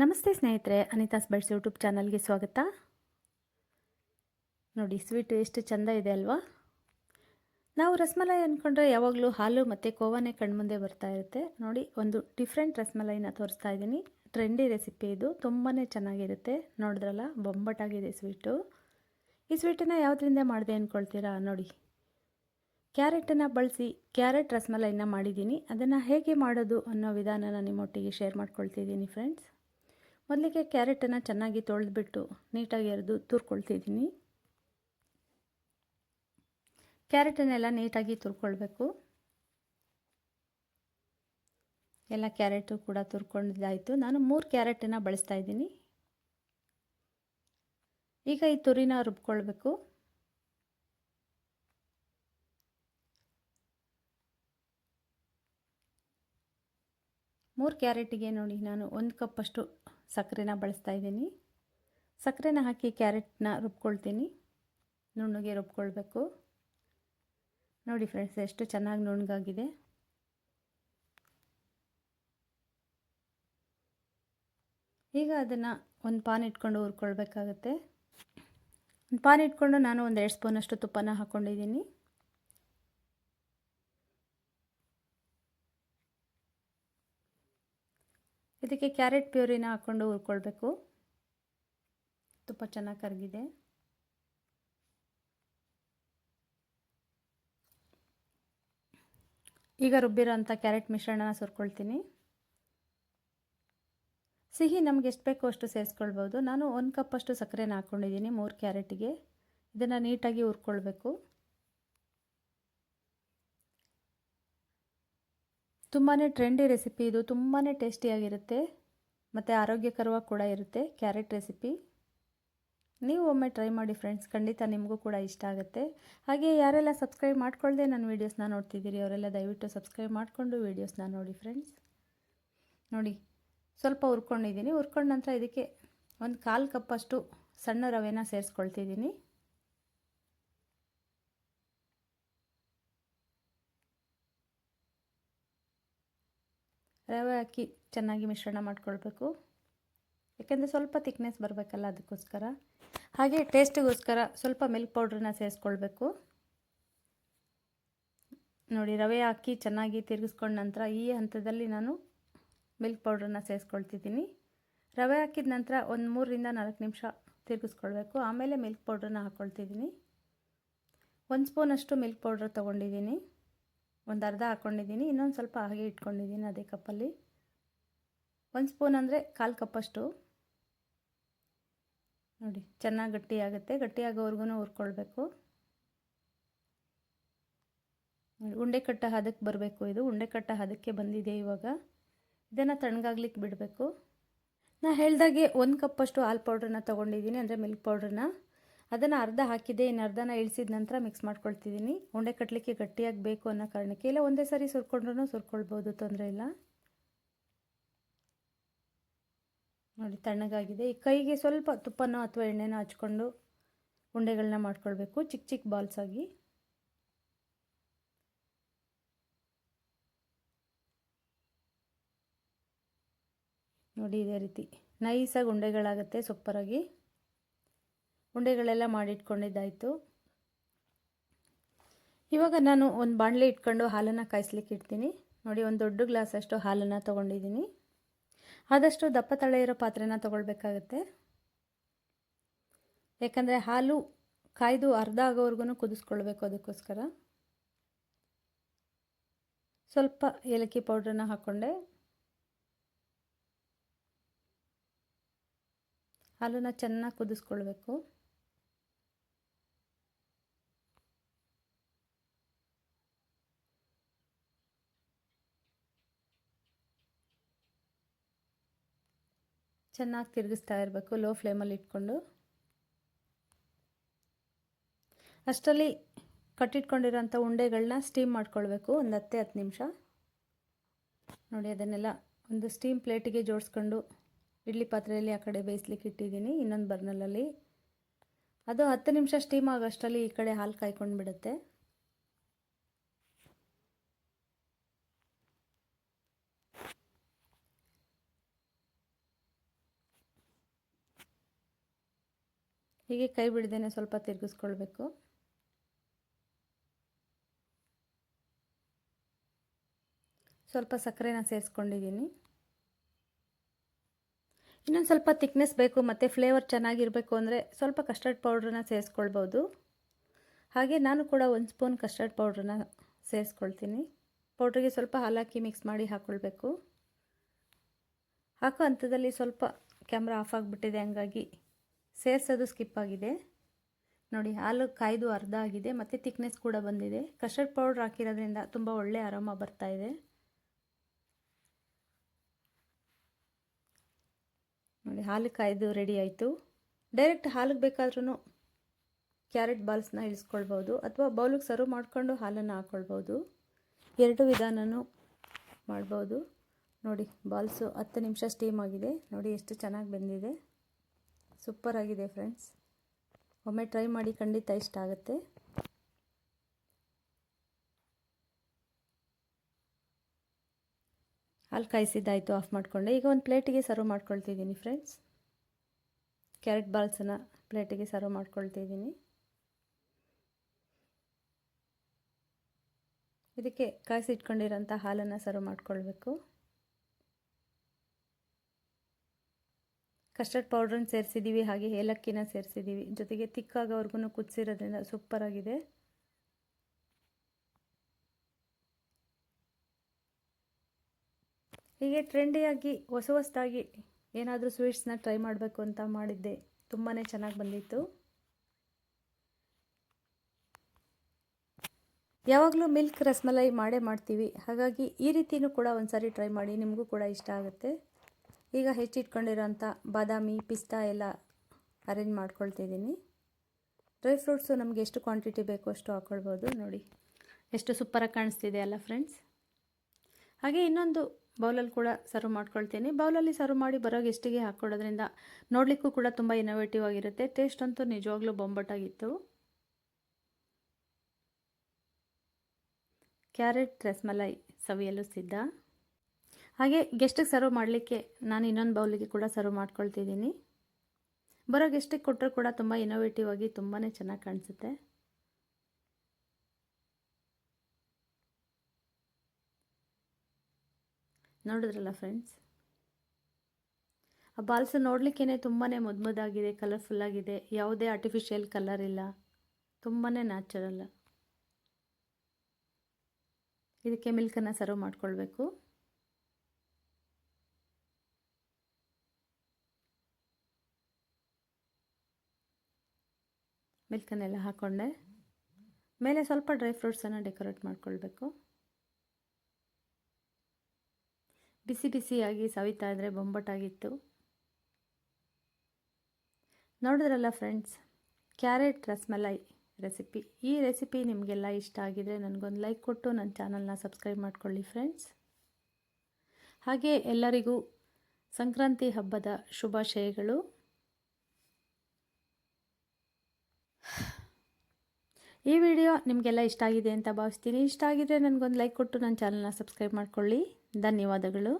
ನಮಸ್ತೆ ಸ್ನೇಹಿತರೆ, ಅನಿತಾಸ್ buds YouTube ಚಾನಲ್ಗೆ ಸ್ವಾಗತ. ನೋಡಿ, ಸ್ವೀಟು ಎಷ್ಟು ಚೆಂದ ಇದೆ ಅಲ್ವಾ? ನಾವು ರಸಮಲೈ ಅಂದ್ಕೊಂಡ್ರೆ ಯಾವಾಗಲೂ ಹಾಲು ಮತ್ತು ಕೋವಾನೇ ಕಣ್ಮುಂದೆ ಬರ್ತಾ ಇರುತ್ತೆ. ನೋಡಿ, ಒಂದು ಡಿಫ್ರೆಂಟ್ ರಸಮಲೈನ ತೋರಿಸ್ತಾ ಇದ್ದೀನಿ. ಟ್ರೆಂಡಿ ರೆಸಿಪಿ ಇದು. ತುಂಬಾ ಚೆನ್ನಾಗಿರುತ್ತೆ. ನೋಡಿದ್ರಲ್ಲ, ಬೊಂಬಟಾಗಿದೆ ಸ್ವೀಟು. ಈ ಸ್ವೀಟನ್ನು ಯಾವುದರಿಂದ ಮಾಡಿದೆ ಅಂದ್ಕೊಳ್ತೀರಾ ನೋಡಿ, ಕ್ಯಾರೆಟನ್ನು ಬಳಸಿ ಕ್ಯಾರೆಟ್ ರಸಮಲೈನ ಮಾಡಿದ್ದೀನಿ. ಅದನ್ನು ಹೇಗೆ ಮಾಡೋದು ಅನ್ನೋ ವಿಧಾನನ ನಿಮ್ಮೊಟ್ಟಿಗೆ ಶೇರ್ ಮಾಡ್ಕೊಳ್ತಿದ್ದೀನಿ ಫ್ರೆಂಡ್ಸ್ ಮೊದಲಿಗೆ ಕ್ಯಾರೆಟನ್ನು ಚೆನ್ನಾಗಿ ತೊಳೆದ್ಬಿಟ್ಟು ನೀಟಾಗಿ ಎರೆದು ತುರ್ಕೊಳ್ತಿದ್ದೀನಿ. ಕ್ಯಾರೆಟನ್ನೆಲ್ಲ ನೀಟಾಗಿ ತುರ್ಕೊಳ್ಬೇಕು. ಎಲ್ಲ ಕ್ಯಾರೆಟು ಕೂಡ ತುರ್ಕೊಂಡಿದ್ದಾಯಿತು. ನಾನು ಮೂರು ಕ್ಯಾರೆಟನ್ನು ಬಳಸ್ತಾ ಇದ್ದೀನಿ. ಈಗ ಈ ತುರಿನ ರುಬ್ಕೊಳ್ಬೇಕು. ಮೂರು ಕ್ಯಾರೆಟಿಗೆ ನೋಡಿ, ನಾನು ಒಂದು ಕಪ್ಪಷ್ಟು ಸಕ್ಕರೆನ ಬಳಸ್ತಾ ಇದ್ದೀನಿ. ಸಕ್ಕರೆನ ಹಾಕಿ ಕ್ಯಾರೆಟ್ನ ರುಬ್ಕೊಳ್ತೀನಿ. ನುಣ್ಣಗೆ ರುಬ್ಕೊಳ್ಬೇಕು. ನೋಡಿ ಫ್ರೆಂಡ್ಸ್, ಎಷ್ಟು ಚೆನ್ನಾಗಿ ನುಣ್ಣಗಾಗಿದೆ. ಈಗ ಅದನ್ನು ಒಂದು ಪಾನ್ ಇಟ್ಕೊಂಡು ಹುರ್ಕೊಳ್ಬೇಕಾಗತ್ತೆ. ಒಂದು ಪಾನ್ ಇಟ್ಕೊಂಡು ನಾನು ಒಂದು ಎರಡು ಸ್ಪೂನಷ್ಟು ತುಪ್ಪನ ಹಾಕ್ಕೊಂಡಿದ್ದೀನಿ ಇದಕ್ಕೆ ಕ್ಯಾರೆಟ್ ಪ್ಯೂರಿನ ಹಾಕ್ಕೊಂಡು ಹುರ್ಕೊಳ್ಬೇಕು. ತುಪ್ಪ ಚೆನ್ನಾಗಿ ಕರಗಿದೆ. ಈಗ ರುಬ್ಬಿರೋ ಅಂಥ ಕ್ಯಾರೆಟ್ ಮಿಶ್ರಣನ ಸುರ್ಕೊಳ್ತೀನಿ. ಸಿಹಿ ನಮ್ಗೆ ಎಷ್ಟು ಬೇಕೋ ಅಷ್ಟು ಸೇರಿಸ್ಕೊಳ್ಬೋದು. ನಾನು ಒಂದು ಕಪ್ಪಷ್ಟು ಸಕ್ಕರೆನ ಹಾಕ್ಕೊಂಡಿದ್ದೀನಿ ಮೂರು ಕ್ಯಾರೆಟಿಗೆ. ಇದನ್ನು ನೀಟಾಗಿ ಹುರ್ಕೊಳ್ಬೇಕು. ತುಂಬಾ ಟ್ರೆಂಡಿ ರೆಸಿಪಿ ಇದು. ತುಂಬಾ ಟೇಸ್ಟಿಯಾಗಿರುತ್ತೆ ಮತ್ತು ಆರೋಗ್ಯಕರವಾಗಿ ಕೂಡ ಇರುತ್ತೆ. ಕ್ಯಾರೆಟ್ ರೆಸಿಪಿ ನೀವು ಒಮ್ಮೆ ಟ್ರೈ ಮಾಡಿ ಫ್ರೆಂಡ್ಸ್ ಖಂಡಿತ ನಿಮಗೂ ಕೂಡ ಇಷ್ಟ ಆಗುತ್ತೆ. ಹಾಗೆ ಯಾರೆಲ್ಲ ಸಬ್ಸ್ಕ್ರೈಬ್ ಮಾಡ್ಕೊಳ್ಳದೆ ನನ್ನ ವೀಡಿಯೋಸ್ನ ನೋಡ್ತಿದ್ದೀರಿ, ಅವರೆಲ್ಲ ದಯವಿಟ್ಟು ಸಬ್ಸ್ಕ್ರೈಬ್ ಮಾಡಿಕೊಂಡು ವೀಡಿಯೋಸ್ನ ನೋಡಿ ಫ್ರೆಂಡ್ಸ್ ನೋಡಿ, ಸ್ವಲ್ಪ ಹುರ್ಕೊಂಡಿದ್ದೀನಿ. ಹುರ್ಕೊಂಡ ನಂತರ ಇದಕ್ಕೆ ಒಂದು ಕಾಲು ಕಪ್ಪಷ್ಟು ಸಣ್ಣ ರವೆನ ಸೇರಿಸ್ಕೊಳ್ತಿದ್ದೀನಿ. ರವೆ ಹಾಕಿ ಚೆನ್ನಾಗಿ ಮಿಶ್ರಣ ಮಾಡ್ಕೊಳ್ಬೇಕು. ಯಾಕೆಂದರೆ ಸ್ವಲ್ಪ ತಿಕ್ನೆಸ್ ಬರಬೇಕಲ್ಲ ಅದಕ್ಕೋಸ್ಕರ. ಹಾಗೆ ಟೇಸ್ಟಿಗೋಸ್ಕರ ಸ್ವಲ್ಪ ಮಿಲ್ಕ್ ಪೌಡ್ರನ್ನ ಸೇರಿಸ್ಕೊಳ್ಬೇಕು. ನೋಡಿ, ರವೆ ಹಾಕಿ ಚೆನ್ನಾಗಿ ತಿರುಗಿಸ್ಕೊಂಡ ನಂತರ ಈ ಹಂತದಲ್ಲಿ ನಾನು ಮಿಲ್ಕ್ ಪೌಡ್ರನ್ನ ಸೇರಿಸ್ಕೊಳ್ತಿದ್ದೀನಿ. ರವೆ ಹಾಕಿದ ನಂತರ ಒಂದು ಮೂರರಿಂದ ನಾಲ್ಕು ನಿಮಿಷ ತಿರುಗಿಸ್ಕೊಳ್ಬೇಕು. ಆಮೇಲೆ ಮಿಲ್ಕ್ ಪೌಡ್ರನ್ನ ಹಾಕ್ಕೊಳ್ತಿದ್ದೀನಿ ಒಂದು ಸ್ಪೂನಷ್ಟು ಮಿಲ್ಕ್ ಪೌಡ್ರ್ ತೊಗೊಂಡಿದ್ದೀನಿ. ಒಂದು ಅರ್ಧ ಹಾಕ್ಕೊಂಡಿದ್ದೀನಿ ಇನ್ನೊಂದು ಸ್ವಲ್ಪ ಹಾಗೆ ಇಟ್ಕೊಂಡಿದ್ದೀನಿ ಅದೇ ಕಪ್ಪಲ್ಲಿ. ಒಂದು ಸ್ಪೂನ್ ಅಂದರೆ ಕಾಲು ಕಪ್ಪಷ್ಟು ನೋಡಿ, ಚೆನ್ನಾಗಿ ಗಟ್ಟಿಯಾಗುತ್ತೆ. ಗಟ್ಟಿಯಾಗೋವರೆಗೂ ಹುರ್ಕೊಳ್ಬೇಕು. ಉಂಡೆ ಕಟ್ಟ ಹದಕ್ಕೆ ಬರಬೇಕು ಇದು. ಉಂಡೆ ಕಟ್ಟ ಹದಕ್ಕೆ ಬಂದಿದೆ ಇವಾಗ. ಇದನ್ನು ತಣ್ಣಗಾಗ್ಲಿಕ್ಕೆ ಬಿಡಬೇಕು. ನಾನು ಹೇಳ್ದಾಗೆ ಒಂದು ಕಪ್ಪಷ್ಟು ಹಾಲು ಪೌಡ್ರನ್ನ ತೊಗೊಂಡಿದ್ದೀನಿ, ಅಂದರೆ ಮಿಲ್ಕ್ ಪೌಡ್ರನ್ನ. ಅದನ್ನು ಅರ್ಧ ಹಾಕಿದೆ, ಇನ್ನು ಅರ್ಧನ ಇಳಿಸಿದ ನಂತರ ಮಿಕ್ಸ್ ಮಾಡ್ಕೊಳ್ತಿದ್ದೀನಿ ಉಂಡೆ ಕಟ್ಟಲಿಕ್ಕೆ ಗಟ್ಟಿಯಾಗಿ ಬೇಕು ಅನ್ನೋ ಕಾರಣಕ್ಕೆ. ಇಲ್ಲ, ಒಂದೇ ಸಾರಿ ಸುರ್ಕೊಂಡ್ರೂ ಸುರ್ಕೊಳ್ಬೋದು, ತೊಂದರೆ ಇಲ್ಲ. ನೋಡಿ, ತಣ್ಣಗಾಗಿದೆ. ಈ ಕೈಗೆ ಸ್ವಲ್ಪ ತುಪ್ಪನೋ ಅಥವಾ ಎಣ್ಣೆನೋ ಹಚ್ಕೊಂಡು ಉಂಡೆಗಳನ್ನ ಮಾಡ್ಕೊಳ್ಬೇಕು. ಚಿಕ್ಕ ಚಿಕ್ಕ ಬಾಲ್ಸ್ ಆಗಿ. ನೋಡಿ, ಇದೇ ರೀತಿ. ನೈಸಾಗಿ ಉಂಡೆಗಳಾಗುತ್ತೆ ಸೂಪರಾಗಿ ಉಂಡೆಗಳೆಲ್ಲ ಮಾಡಿಟ್ಕೊಂಡಿದ್ದಾಯಿತು. ಇವಾಗ ನಾನು ಒಂದು ಬಾಣಲೆ ಇಟ್ಕೊಂಡು ಹಾಲನ್ನು ಕಾಯಿಸ್ಲಿಕ್ಕೆ ಇಡ್ತೀನಿ. ನೋಡಿ, ಒಂದು ದೊಡ್ಡ ಗ್ಲಾಸಷ್ಟು ಹಾಲನ್ನು ತೊಗೊಂಡಿದ್ದೀನಿ. ಆದಷ್ಟು ದಪ್ಪ ತಳೆ ಇರೋ ಪಾತ್ರೆನ ತೊಗೊಳ್ಬೇಕಾಗತ್ತೆ. ಯಾಕಂದರೆ ಹಾಲು ಕಾಯ್ದು ಅರ್ಧ ಆಗೋವರೆಗೂ ಕುದಿಸ್ಕೊಳ್ಬೇಕು ಅದಕ್ಕೋಸ್ಕರ. ಸ್ವಲ್ಪ ಏಲಕ್ಕಿ ಪೌಡ್ರನ್ನ ಹಾಕ್ಕೊಂಡೆ. ಹಾಲನ್ನು ಚೆನ್ನಾಗಿ ಕುದಿಸ್ಕೊಳ್ಬೇಕು. ಚೆನ್ನಾಗಿ ತಿರುಗಿಸ್ತಾ ಇರಬೇಕು ಲೋ ಫ್ಲೇಮಲ್ಲಿ ಇಟ್ಕೊಂಡು. ಅಷ್ಟರಲ್ಲಿ ಕಟ್ಟಿಟ್ಕೊಂಡಿರೋಂಥ ಉಂಡೆಗಳನ್ನ ಸ್ಟೀಮ್ ಮಾಡ್ಕೊಳ್ಬೇಕು, ಒಂದು ಹತ್ತೆ, ಹತ್ತು ನಿಮಿಷ. ನೋಡಿ, ಅದನ್ನೆಲ್ಲ ಒಂದು ಸ್ಟೀಮ್ ಪ್ಲೇಟಿಗೆ ಜೋಡಿಸ್ಕೊಂಡು ಇಡ್ಲಿ ಪಾತ್ರೆಯಲ್ಲಿ ಆ ಕಡೆ ಬೇಯಿಸ್ಲಿಕ್ಕೆ ಇಟ್ಟಿದ್ದೀನಿ, ಇನ್ನೊಂದು ಬರ್ನಲಲ್ಲಿ ಅದು ಹತ್ತು ನಿಮಿಷ ಸ್ಟೀಮ್ ಆಗೋಷ್ಟರಲ್ಲಿ ಈ ಕಡೆ ಹಾಲು ಕಾಯ್ಕೊಂಡು ಬಿಡುತ್ತೆ ಹೀಗೆ ಕೈ ಬಿಡದೇನೆ ಸ್ವಲ್ಪ ತಿರುಗಿಸ್ಕೊಳ್ಬೇಕು. ಸ್ವಲ್ಪ ಸಕ್ಕರೆನ ಸೇರಿಸ್ಕೊಂಡಿದ್ದೀನಿ. ಇನ್ನೊಂದು ಸ್ವಲ್ಪ ತಿಕ್ನೆಸ್ ಬೇಕು, ಮತ್ತು ಫ್ಲೇವರ್ ಚೆನ್ನಾಗಿರಬೇಕು ಅಂದರೆ ಸ್ವಲ್ಪ ಕಸ್ಟರ್ಡ್ ಪೌಡ್ರನ್ನ ಸೇರಿಸ್ಕೊಳ್ಬೋದು. ಹಾಗೆ ನಾನು ಕೂಡ ಒಂದು ಸ್ಪೂನ್ ಕಸ್ಟರ್ಡ್ ಪೌಡ್ರನ್ನ ಸೇರಿಸ್ಕೊಳ್ತೀನಿ. ಪೌಡ್ರಿಗೆ ಸ್ವಲ್ಪ ಹಾಲಾಕಿ ಮಿಕ್ಸ್ ಮಾಡಿ ಹಾಕ್ಕೊಳ್ಬೇಕು ಹಾಕೋ ಹಂತದಲ್ಲಿ ಸ್ವಲ್ಪ ಕ್ಯಾಮ್ರಾ ಆಫ್ ಆಗಿಬಿಟ್ಟಿದೆ, ಹಂಗಾಗಿ ಸೇರಿಸೋದು ಸ್ಕಿಪ್ ಆಗಿದೆ. ನೋಡಿ, ಹಾಲು ಕಾಯ್ದು ಅರ್ಧ ಆಗಿದೆ, ಮತ್ತು ತಿಕ್ನೆಸ್ ಕೂಡ ಬಂದಿದೆ. ಕಸ್ಟರ್ಡ್ ಪೌಡ್ರ್ ಹಾಕಿರೋದ್ರಿಂದ ತುಂಬ ಒಳ್ಳೆ ಆರಾಮ ಇದೆ. ನೋಡಿ, ಹಾಲು ಕಾಯ್ದು ರೆಡಿ ಆಯಿತು. ಡೈರೆಕ್ಟ್ ಹಾಲಿಗೆ ಬೇಕಾದ್ರೂ ಕ್ಯಾರೆಟ್ ಬಾಲ್ಸ್ನ ಇಳಿಸ್ಕೊಳ್ಬೋದು, ಅಥವಾ ಬೌಲಿಗೆ ಸರ್ವ್ ಮಾಡಿಕೊಂಡು ಹಾಲನ್ನು ಹಾಕ್ಕೊಳ್ಬೋದು ಎರಡು ವಿಧಾನನೂ ಮಾಡ್ಬೋದು. ನೋಡಿ ಬಾಲ್ಸು ಹತ್ತು ನಿಮಿಷ ಸ್ಟೀಮ್ ಆಗಿದೆ. ನೋಡಿ, ಎಷ್ಟು ಚೆನ್ನಾಗಿ ಬೆಂದಿದೆ. ಸೂಪರ್ ಆಗಿದೆ ಫ್ರೆಂಡ್ಸ್ ಒಮ್ಮೆ ಟ್ರೈ ಮಾಡಿ ಖಂಡಿತ ಇಷ್ಟ ಆಗುತ್ತೆ. ಹಾಲು ಕಾಯಿಸಿದ್ದಾಯಿತು ಆಫ್ ಮಾಡಿಕೊಂಡೆ. ಈಗ ಒಂದು ಪ್ಲೇಟಿಗೆ ಸರ್ವ್ ಮಾಡ್ಕೊಳ್ತಿದ್ದೀನಿ ಫ್ರೆಂಡ್ಸ್ ಕ್ಯಾರೆಟ್ ಬಾಲ್ಸನ್ನು ಪ್ಲೇಟಿಗೆ ಸರ್ವ್ ಮಾಡ್ಕೊಳ್ತಿದ್ದೀನಿ. ಇದಕ್ಕೆ ಕಾಯಿಸಿ ಇಟ್ಕೊಂಡಿರೋಂಥ ಹಾಲನ್ನು ಸರ್ವ್ ಮಾಡ್ಕೊಳ್ಬೇಕು. ಕಸ್ಟರ್ಡ್ ಪೌಡ್ರನ್ನ ಸೇರಿಸಿದ್ದೀವಿ ಹಾಗೆ ಏಲಕ್ಕಿನ ಸೇರಿಸಿದ್ದೀವಿ ಜೊತೆಗೆ ತಿಕ್ಕಾಗೋವರೆಗೂ ಕುದಿಸಿರೋದ್ರಿಂದ ಸೂಪರಾಗಿದೆ. ಹೀಗೆ ಟ್ರೆಂಡಿಯಾಗಿ ಹೊಸ ಹೊಸದಾಗಿ ಏನಾದರೂ ಸ್ವೀಟ್ಸ್ನ ಟ್ರೈ ಮಾಡಬೇಕು ಅಂತ ಮಾಡಿದ್ದೆ. ತುಂಬಾ ಚೆನ್ನಾಗಿ ಬಂದಿತ್ತು. ಯಾವಾಗಲೂ ಮಿಲ್ಕ್ ರಸ್ಮಲೈ ಮಾಡೇ ಮಾಡ್ತೀವಿ. ಹಾಗಾಗಿ ಈ ರೀತಿಯೂ ಕೂಡ ಒಂದು ಸಾರಿ ಟ್ರೈ ಮಾಡಿ, ನಿಮಗೂ ಕೂಡ ಇಷ್ಟ ಆಗುತ್ತೆ. ಈಗ ಹೆಚ್ಚಿಟ್ಕೊಂಡಿರೋಂಥ ಬಾದಾಮಿ, ಪಿಸ್ತಾ ಎಲ್ಲ ಅರೇಂಜ್ ಮಾಡ್ಕೊಳ್ತಿದ್ದೀನಿ. ಡ್ರೈ ಫ್ರೂಟ್ಸು ನಮಗೆ ಎಷ್ಟು ಕ್ವಾಂಟಿಟಿ ಬೇಕು ಅಷ್ಟು ಹಾಕ್ಕೊಳ್ಬೋದು ನೋಡಿ. ಎಷ್ಟು ಸೂಪರಾಗಿ ಕಾಣಿಸ್ತಿದೆ ಅಲ್ಲ ಫ್ರೆಂಡ್ಸ್ ಹಾಗೆ ಇನ್ನೊಂದು ಬೌಲಲ್ಲಿ ಕೂಡ ಸರ್ವ್ ಮಾಡ್ಕೊಳ್ತೀನಿ. ಬೌಲಲ್ಲಿ ಸರ್ವ್ ಮಾಡಿ ಬರೋ ಗೆಸ್ಟಿಗೆ ಹಾಕ್ಕೊಡೋದ್ರಿಂದ ನೋಡಲಿಕ್ಕೂ ಕೂಡ ತುಂಬ ಇನೋವೇಟಿವ್ ಆಗಿರುತ್ತೆ. ಟೇಸ್ಟ್ ಅಂತೂ ನಿಜವಾಗ್ಲೂ ಬೊಂಬಟ್ಟಾಗಿತ್ತು ಕ್ಯಾರೆಟ್ ರಸ್ಮಲೈ ಸವಿಯಲು ಸಿದ್ಧ. ಹಾಗೆ ಗೆಸ್ಟಿಗೆ ಸರ್ವ್ ಮಾಡಲಿಕ್ಕೆ ನಾನು ಇನ್ನೊಂದು ಬೌಲಿಗೆ ಕೂಡ ಸರ್ವ್ ಮಾಡ್ಕೊಳ್ತಿದ್ದೀನಿ. ಬರೋ ಗೆಸ್ಟಿಗೆ ಕೊಟ್ಟರು ಕೂಡ ತುಂಬ ಇನೋವೇಟಿವ್ ಆಗಿ ತುಂಬಾ ಚೆನ್ನಾಗಿ ಕಾಣಿಸುತ್ತೆ. ನೋಡಿದ್ರಲ್ಲ ಫ್ರೆಂಡ್ಸ್ ಆ ಬಾಲ್ಸ್ ನೋಡಲಿಕ್ಕೇ ತುಂಬಾ ಮುದ್ದು ಮುದ್ದಾಗಿದೆ ಕಲರ್ಫುಲ್ಲಾಗಿದೆ ಯಾವುದೇ ಆರ್ಟಿಫಿಷಿಯಲ್ ಕಲರ್ ಇಲ್ಲ. ತುಂಬಾ ನ್ಯಾಚುರಲ್ ಇದಕ್ಕೆ ಮಿಲ್ಕನ್ನು ಸರ್ವ್ ಮಾಡ್ಕೊಳ್ಬೇಕು. ಮಿಲ್ಕನ್ನೆಲ್ಲ ಹಾಕ್ಕೊಂಡೆ ಮೇಲೆ ಸ್ವಲ್ಪ ಡ್ರೈ ಫ್ರೂಟ್ಸನ್ನು ಡೆಕೋರೇಟ್ ಮಾಡ್ಕೊಳ್ಬೇಕು. ಬಿಸಿ ಬಿಸಿಯಾಗಿ ಸವಿತಾ ಇದ್ದರೆ ಬೊಂಬಟ್ಟಾಗಿತ್ತು. ನೋಡಿದ್ರಲ್ಲ ಫ್ರೆಂಡ್ಸ್ ಕ್ಯಾರೆಟ್ ರಸ್ಮಲೈ ರೆಸಿಪಿ ಈ ರೆಸಿಪಿ ನಿಮಗೆಲ್ಲ ಇಷ್ಟ ಆಗಿದರೆ ನನಗೊಂದು ಲೈಕ್ ಕೊಟ್ಟು ನನ್ನ ಚಾನಲ್ನ ಸಬ್ಸ್ಕ್ರೈಬ್ ಮಾಡ್ಕೊಳ್ಳಿ ಫ್ರೆಂಡ್ಸ್ ಹಾಗೆ ಎಲ್ಲರಿಗೂ ಸಂಕ್ರಾಂತಿ ಹಬ್ಬದ ಶುಭಾಶಯಗಳು. ಈ ವಿಡಿಯೋ ನಿಮಗೆಲ್ಲ ಇಷ್ಟ ಆಗಿದೆ ಅಂತ ಭಾವಿಸ್ತೀನಿ. ಇಷ್ಟ ಆಗಿದ್ರೆ ನನಗೊಂದು ಲೈಕ್ ಕೊಟ್ಟು ನನ್ನ ಚಾನಲ್ನ ಸಬ್ಸ್ಕ್ರೈಬ್ ಮಾಡ್ಕೊಳ್ಳಿ. ಧನ್ಯವಾದಗಳು.